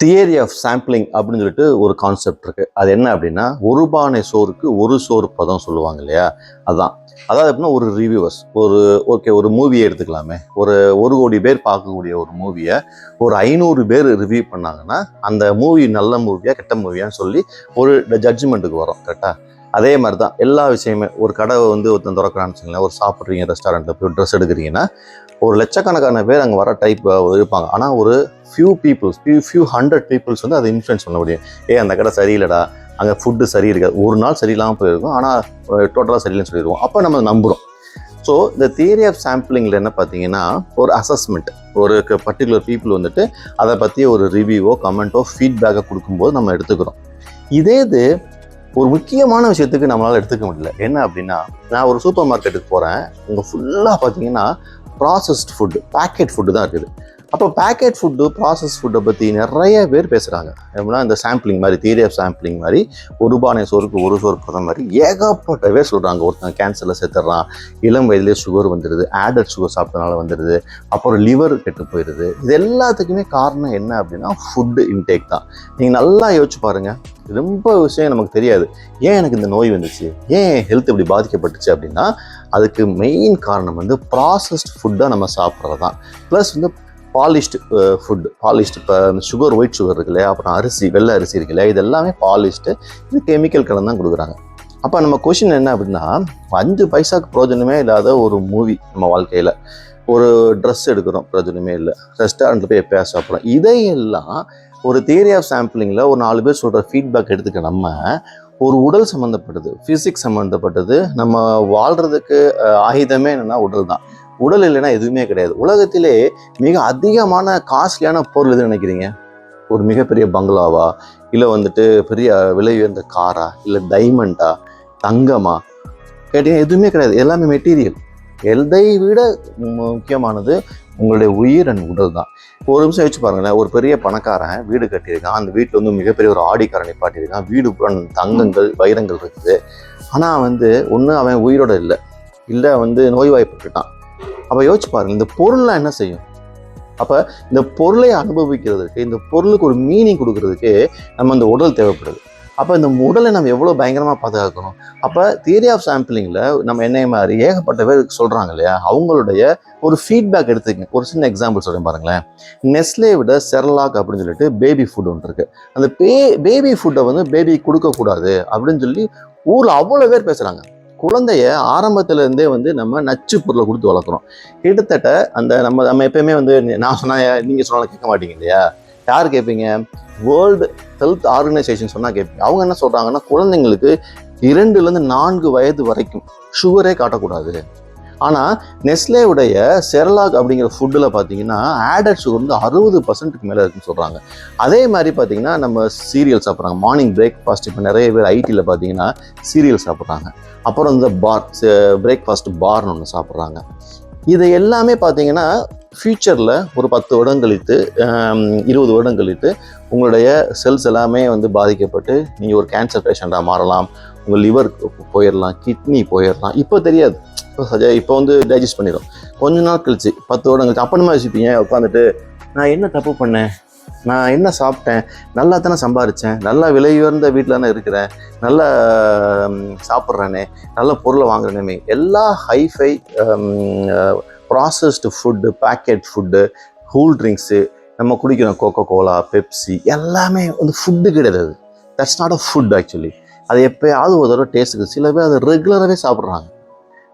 Theory of sampling அப்படின்னு சொல்லிட்டு ஒரு கான்செப்ட் இருக்குது அது என்ன அப்படின்னா ஒரு பானை சோறுக்கு ஒரு சோறு பதம் சொல்லுவாங்க இல்லையா? அதான். அதாவது எப்படின்னா ஒரு ரிவ்யூவர்ஸ் ஒரு ஓகே ஒரு மூவியை எடுத்துக்கலாமே. ஒரு ஒரு கோடி பேர் பார்க்கக்கூடிய ஒரு மூவியை ஒரு ஐநூறு பேர் ரிவ்யூ பண்ணாங்கன்னா அந்த மூவி நல்ல மூவியா கெட்ட மூவியான்னு சொல்லி ஒரு ஜட்ஜ்மெண்ட்டுக்கு வரும் கரெக்டாக அதே மாதிரி தான் எல்லா விஷயமே. ஒரு கடை வந்து ஒருத்தன் திறக்கிறான்னு வச்சுங்களேன் ஒரு சாப்பிட்றீங்க ரெஸ்டாரண்ட்டில் போய் ட்ரெஸ் எடுக்கிறீங்கன்னா ஒரு லட்சக்கணக்கான பேர் அங்கே வர டைப் இருப்பாங்க. ஆனால் ஒரு few peoples few few hundred peoples வந்து அதை இன்ஃப்ளூயன்ஸ் பண்ண முடியும். ஏ அந்த கடை சரியில்லைடா அங்கே ஃபுட்டு சரி இருக்காது. ஒரு நாள் சரியில்லாமல் போயிருக்கும். ஆனால் டோட்டலாக சரியில்லைன்னு சொல்லிடுவோம் அப்போ நம்ம நம்புகிறோம் ஸோ இந்த தியரி ஆஃப் சாம்பிளிங்கில் என்ன பார்த்தீங்கன்னா ஒரு அசஸ்மெண்ட் ஒரு பர்டிகுலர் பீப்புள் வந்துட்டு அதை பற்றி ஒரு ரிவ்யூவோ கமெண்ட்டோ ஃபீட்பேக்கை கொடுக்கும்போது நம்ம எடுத்துக்கிறோம். இதே இது ஒரு முக்கியமான விஷயத்துக்கு நம்மளால் எடுத்துக்க முடியல. என்ன அப்படின்னா நான் ஒரு சூப்பர் மார்க்கெட்டுக்கு போகிறேன் இங்கே ஃபுல்லாக பார்த்தீங்கன்னா ப்ராசஸ்ட் ஃபுட்டு பேக்கெட் ஃபுட்டு தான் இருக்குது. அப்போ பேக்கெட் ஃபுட்டு ப்ராசஸ் ஃபுட்டை பற்றி நிறைய பேர் பேசுகிறாங்க எப்படின்னா இந்த சாம்பிளிங் மாதிரி தியரி ஆஃப் சாம்பிளிங் மாதிரி ஒரு பானை சோறுக்கு ஒரு சோறு போகிற மாதிரி ஏகப்பட்ட பேர் சொல்கிறாங்க ஒருத்தன் கேன்சரில் சேர்த்துட்றான் இளம் வயதிலே சுகர் வந்துடுது ஆடட் சுகர் சாப்பிட்டனால வந்துடுது அப்புறம் லிவர் கெட்டு போயிடுது இது எல்லாத்துக்குமே காரணம் என்ன அப்படின்னா ஃபுட்டு இன்டேக் தான். நீங்கள் நல்லா யோசிச்சு பாருங்கள் ரொம்ப விஷயம் நமக்கு தெரியாது. ஏன் எனக்கு இந்த நோய் வந்துச்சு? ஏன் ஹெல்த் இப்படி பாதிக்கப்பட்டுச்சு அப்படின்னா அதுக்கு மெயின் காரணம் வந்து ப்ராசஸ்ட் ஃபுட்டாக நம்ம சாப்பிட்றது தான் ப்ளஸ் வந்து பாலிஷ்டு ஃபுட் பாலிஷ்டு இப்போ சுகர் ஒயிட் சுகர் இருக்கு இல்லையா அப்புறம் அரிசி வெள்ளை அரிசி இருக்கு இல்லையா இது எல்லாமே பாலிஷ்டு. இது கெமிக்கல் கலந்து தான் கொடுக்குறாங்க. அப்போ நம்ம கொஷின் என்ன அப்படின்னா அஞ்சு பைசாக்கு பிரயோஜனமே இல்லாத ஒரு மூவி நம்ம வாழ்க்கையில். ஒரு ட்ரெஸ் எடுக்கிறோம் பிரச்சனையுமே இல்லை. ரெஸ்டாரண்ட்டில் போய் எப்போயா சாப்பிட்றோம் இதையெல்லாம் ஒரு தியரி ஆஃப் சாம்பிளிங்கில் ஒரு நாலு பேர் சொல்கிற ஃபீட்பேக் எடுத்துக்க நம்ம ஒரு உடல் சம்மந்தப்பட்டது ஃபிசிக்ஸ் சம்மந்தப்பட்டது நம்ம வாழ்கிறதுக்கு ஆயுதமே என்னென்னா உடல் தான். உடல் இல்லைன்னா எதுவுமே கிடையாது. உலகத்திலே மிக அதிகமான காஸ்ட்லியான பொருள் எதுன்னு நினைக்கிறீங்க? ஒரு மிகப்பெரிய பங்களாவா? இல்லை வந்துட்டு பெரிய விலை உயர்ந்த காரா இல்லை டைமண்டா தங்கமா? கேட்டீங்கன்னா எதுவுமே கிடையாது. எல்லாமே மெட்டீரியல் எதை விட முக்கியமானது உங்களுடைய உயிர் அண்ட் உடல் தான். ஒரு நிமிஷம் வச்சு பாருங்களேன். ஒரு பெரிய பணக்காரன் வீடு கட்டியிருக்கான். அந்த வீட்டில் வந்து மிகப்பெரிய ஒரு ஆடிக்காரன் நிப்பாட்டியிருக்கான். வீடு பூரா தங்கங்கள் வைரங்கள் இருக்குது. ஆனால் வந்து ஒன்று அவன் உயிரோட இல்லை. இல்லை வந்து நோய்வாய்ப்பட்டுட்டான். அப்போ யோசிச்சு பாருங்கள் இந்த பொருள்லாம் என்ன செய்யும்? அப்போ இந்த பொருளை அனுபவிக்கிறதுக்கு இந்த பொருளுக்கு ஒரு மீனிங் கொடுக்கறதுக்கு நம்ம அந்த உடல் தேவைப்படுது. அப்போ இந்த உடலை நம்ம எவ்வளோ பயங்கரமாக பாதுகாக்கணும்? அப்போ தியரி ஆஃப் சாம்பிளிங்கில் நம்ம என்ன மாதிரி ஏகப்பட்ட பேர் சொல்கிறாங்க இல்லையா? அவங்களுடைய ஒரு ஃபீட்பேக் எடுத்துக்கங்க. ஒரு சின்ன எக்ஸாம்பிள் சொல்றேன் பாருங்களேன். நெஸ்லே விட செர்லாக் அப்படின்னு சொல்லிட்டு பேபி ஃபுட் ஒன்று இருக்குது அந்த பே பேபி ஃபுட்டை வந்து பேபி கொடுக்கக்கூடாது அப்படின்னு சொல்லி ஊரில் அவ்வளோ பேர் பேசுகிறாங்க குழந்தைய ஆரம்பத்திலேருந்தே வந்து நம்ம நச்சு பொருளை கொடுத்து வளர்க்குறோம். கிட்டத்தட்ட அந்த நம்ம நம்ம எப்பயுமே வந்து நான் சொன்னால் நீங்கள் சொன்னாலும் கேட்க மாட்டீங்க இல்லையா? யார் கேட்பீங்க? வேர்ல்டு ஹெல்த் ஆர்கனைசேஷன் சொன்னால் கேட்பீங்க. அவங்க என்ன சொல்கிறாங்கன்னா குழந்தைங்களுக்கு இரண்டுலேருந்து நான்கு வயது வரைக்கும் சுகரே காட்டக்கூடாது. ஆனால் நெஸ்லேவுடைய செரலாக் அப்படிங்கிற ஃபுட்டில் பார்த்தீங்கன்னா ஆடட் சுகர் வந்து அறுபது பர்சன்ட்டுக்கு மேலே இருக்குன்னு சொல்கிறாங்க அதே மாதிரி பார்த்தீங்கன்னா நம்ம சீரியல் சாப்பிட்றாங்க. மார்னிங் பிரேக்ஃபாஸ்ட் இப்போ நிறைய பேர் ஐடியில் பார்த்தீங்கன்னா சீரியல் சாப்பிட்றாங்க. அப்புறம் இந்த பார் பிரேக்ஃபாஸ்ட் பார்னு ஒன்று சாப்பிட்றாங்க. இது எல்லாமே பார்த்தீங்கன்னா ஃப்யூச்சரில் ஒரு பத்து வருடம் கழித்து இருபது வருடம் கழித்து உங்களுடைய செல்ஸ் எல்லாமே வந்து பாதிக்கப்பட்டு நீங்கள் ஒரு கேன்சர் பேஷண்ட்டாக மாறலாம். உங்கள் லிவர் போயிடலாம் கிட்னி போயிடலாம் இப்போ தெரியாது. சஜா இப்போ வந்து டைஜஸ்ட் பண்ணிடும் கொஞ்ச நாள் கழிச்சு பத்து வருடம் கழிச்சு அப்போ நம்ம யோசிப்பீங்க உட்காந்துட்டு நான் என்ன தப்பு பண்ணேன்? நான் என்ன சாப்பிட்டேன்? நல்லா தானே சம்பாரித்தேன் நல்லா விலை உயர்ந்த வீட்டில் தானே இருக்கிறேன். நல்லா சாப்பிட்றேனே. நல்ல பொருளை வாங்குறேனே எல்லா hi fi processed food packet food cool drinks நம்ம குடிக்கிறோம். கோகோ கோலா பெப்சி எல்லாமே வந்து ஃபுட்டு கிடையாது that's not a food actually அது எப்போயாவது ஒரு தடவை டேஸ்ட்டுக்கு சில பேர் அதை ரெகுலராகவே சாப்பிட்றாங்க.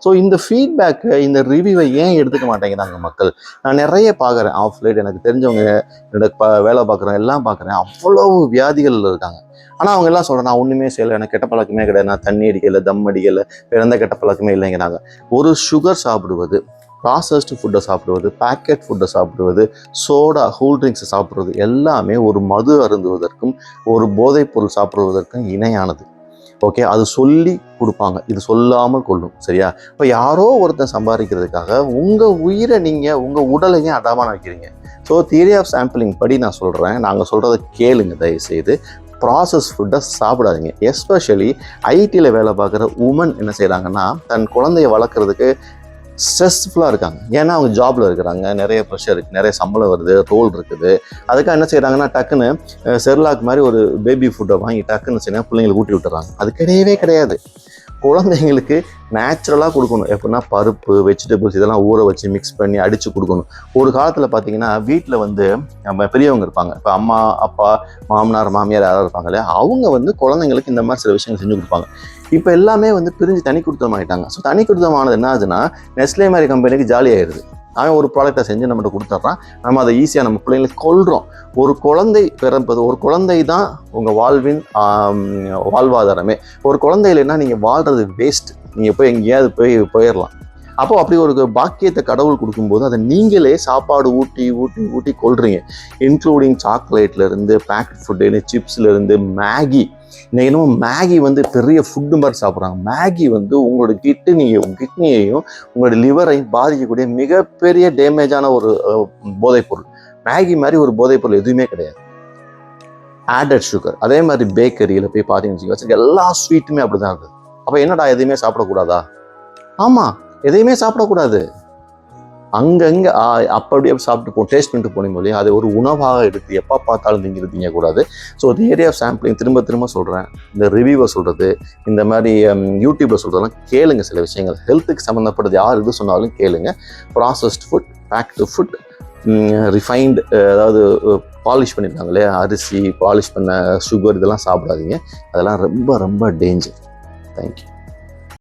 ஸோ இந்த ஃபீட்பேக்கை இந்த ரிவ்யூவை ஏன் எடுத்துக்க மாட்டேங்கிறாங்க மக்கள்? நான் நிறைய பார்க்குறேன் ஆஃப் லைட் எனக்கு தெரிஞ்சவங்க என்னோட ப வேலை பார்க்குறேன் எல்லாம் பார்க்குறேன் அவ்வளவு வியாதிகள் இருக்காங்க. ஆனால் அவங்க எல்லாம் சொல்கிறேன் நான் ஒன்றுமே செய்யலை. எனக்கு கெட்ட பழக்கமே கிடையாது. நான் தண்ணி அடிக்கலை தம் அடிக்கலை பிறந்த எந்த கெட்ட பழக்கமே இல்லைங்கிறாங்க. ஒரு சுகர் சாப்பிடுவது ப்ராசஸ்டு ஃபுட்டை சாப்பிடுவது பேக்கெட் ஃபுட்டை சாப்பிடுவது சோடா கூல் ட்ரிங்க்ஸை சாப்பிடுவது எல்லாமே ஒரு மது அருந்துவதற்கும் ஒரு போதைப் பொருள் சாப்பிடுவதற்கும் இணையானது. ஓகே அது சொல்லி கொடுப்பாங்க. இது சொல்லாமல் கொள்ளும். சரியா? இப்போ யாரோ ஒருத்தன் சம்பாதிக்கிறதுக்காக உங்கள் உயிரை நீங்கள் உங்கள் உடலையும் அடமான வைக்கிறீங்க? ஸோ தியரி ஆஃப் சாம்பிளிங் படி நான் சொல்கிறேன் நாங்கள் சொல்கிறத கேளுங்க தயவுசெய்து. ப்ராசஸ் ஃபுட்டை சாப்பிடாதீங்க. எஸ்பெஷலி ஐடியில் வேலை பார்க்குற உமன் என்ன செய்கிறாங்கன்னா தன் குழந்தைய வளர்க்குறதுக்கு ஸ்ட்ரெஸ்ஃபுல்லாக இருக்காங்க. ஏன்னா அவங்க ஜாப்பில் இருக்கிறாங்க. நிறைய ப்ரெஷர் இருக்குது நிறைய சம்பளம் வருது. ரோல் இருக்குது. அதுக்காக என்ன செய்கிறாங்கன்னா டக்குன்னு செர்லாக் மாதிரி ஒரு பேபி ஃபுட்டை வாங்கி டக்குன்னு செய்யணும் பிள்ளைங்களுக்கு ஊட்டி விட்டுறாங்க. அது கிடையவே கிடையாது. குழந்தைங்களுக்கு நேச்சுரலாக கொடுக்கணும். எப்படின்னா பருப்பு வெஜிடபிள்ஸ் இதெல்லாம் ஊற வச்சு மிக்ஸ் பண்ணி அடித்து கொடுக்கணும். ஒரு காலத்தில் பார்த்தீங்கன்னா வீட்டில் வந்து நம்ம பெரியவங்க இருப்பாங்க. இப்போ அம்மா அப்பா மாமனார் மாமியார் யாராவது இருப்பாங்க இல்லையா? அவங்க வந்து குழந்தைங்களுக்கு இந்த மாதிரி சில விஷயங்கள் செஞ்சு கொடுப்பாங்க. இப்போ எல்லாமே வந்து பிரிஞ்சு தனி கொடுத்தம் ஆகிட்டாங்க ஸோ தனி கொடுத்தமானது என்ன ஆகுதுன்னா நெஸ்லே மாதிரி கம்பெனிக்கு ஜாலி ஆயிடுது அவன் ஒரு ப்ராடக்ட்டை செஞ்சு நம்மகிட்ட கொடுத்துட்றான் நம்ம அதை ஈஸியாக நம்ம பிள்ளைங்களுக்கு கொள்கிறோம் ஒரு குழந்தை பிறப்பது ஒரு குழந்தை தான் உங்கள் வாழ்வின் வாழ்வாதாரமே. ஒரு குழந்தை இல்லைன்னா நீங்கள் வாழ்கிறது வேஸ்ட் நீங்கள் போய் எங்கேயாவது போய் போயிடலாம் அப்போ அப்படி ஒரு பாக்கியத்தை கடவுள் கொடுக்கும்போது அதை நீங்களே சாப்பாடு ஊட்டி ஊட்டி ஊட்டி கொள்றீங்க இன்க்ளூடிங் சாக்லேட்லேருந்து பேக்கெட் ஃபுட்டு சிப்ஸ்லேருந்து மேகி இன்னைக்கு என்னமோ மேகி வந்து பெரிய ஃபுட்டு மாதிரி சாப்பிட்றாங்க. மேகி வந்து உங்களோட கிட்னியையும் கிட்னியையும் உங்களோட லிவரையும் பாதிக்கக்கூடிய மிகப்பெரிய டேமேஜான ஒரு போதைப்பொருள். மேகி மாதிரி ஒரு போதைப்பொருள் எதுவுமே கிடையாது. ஆடட் சுகர் அதே மாதிரி பேக்கரியில் போய் பார்த்தீங்கன்னு வச்சுக்கோங்க. எல்லா ஸ்வீட்டுமே அப்படி தான் இருக்குது. அப்போ என்னடா எதுவுமே சாப்பிடக்கூடாதா? ஆமாம் எதையுமே சாப்பிடக்கூடாது. அங்கங்கே அப்படியே சாப்பிட்டு போ டேஸ்ட் பண்ணிட்டு போனீங்க இல்லையா? அதை ஒரு உணவாக எடுத்து எப்போ பார்த்தாலும் திங்கிறது திங்கக்கூடாது so the area of sampling திரும்ப திரும்ப சொல்கிறேன் இந்த ரிவ்யூவை சொல்கிறது இந்த மாதிரி யூடியூப்பில் சொல்கிறதெல்லாம் கேளுங்க சில விஷயங்கள். ஹெல்த்துக்கு சம்மந்தப்பட்டது யார் இது சொன்னாலும் கேளுங்க. Processed food baked food refined அதாவது பாலிஷ் பண்ணியிருக்காங்க இல்லையா? அரிசி பாலிஷ் பண்ண சுகர் இதெல்லாம் சாப்பிடாதீங்க. அதெல்லாம் ரொம்ப ரொம்ப டேஞ்சர் தேங்க்யூ